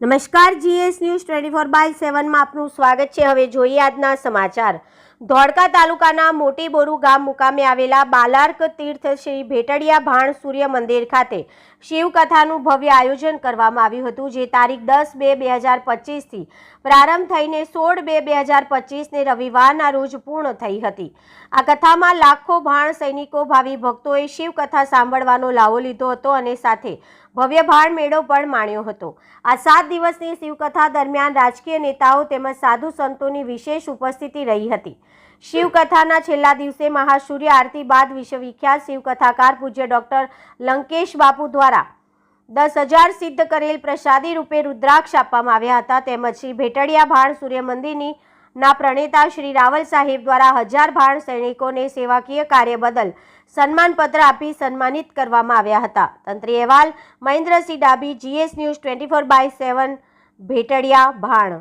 નમસ્કાર, GS news twenty four by સેવનમાં આપનું સ્વાગત છે. હવે જોઈએ આજના સમાચાર. ધોળકા તાલુકાના મોટી બોરુ ગામ મુકામે આવેલા બાલાર્ક તીર્થ શ્રી ભેટડિયા ભાણ સૂર્ય મંદિર ખાતે શિવકથાનું ભવ્ય આયોજન કરવામાં આવ્યું હતું, જે તારીખ દસ બે બે હજાર પચીસથી પ્રારંભ થઈને સોળ બે બે હજાર પચીસને રવિવારના રોજ પૂર્ણ થઈ હતી. આ કથામાં લાખો ભાણ સૈનિકો, ભાવિ ભક્તોએ શિવકથા સાંભળવાનો લાવો લીધો હતો અને સાથે ભવ્ય ભાણ મેળો પણ માણ્યો હતો. આ સાત દિવસની શિવકથા દરમિયાન રાજકીય નેતાઓ તેમજ સાધુ સંતોની વિશેષ ઉપસ્થિતિ રહી હતી. શિવકથાના છેલ્લા દિવસે મહાસૂર્ય આરતી બાદ વિશ્વવિખ્યાત શિવકથાકાર પૂજ્ય ડોક્ટર લંકેશ બાપુ દ્વારા દસ હજાર સિદ્ધ કરેલ પ્રસાદી રૂપે રુદ્રાક્ષ આપવામાં આવ્યા હતા. તેમજ શ્રી ભેટડિયા ભાણ સૂર્ય ના પ્રણેતા શ્રી રાવલ સાહેબ દ્વારા હજાર ભાણ સૈનિકોને સેવાકીય કાર્ય બદલ સન્માનપત્ર આપી સન્માનિત કરવામાં આવ્યા હતા. તંત્રી અહેવાલ, Mahendrasinh Dabhi GS news twenty four by seven, Bhetadiya, Bhan.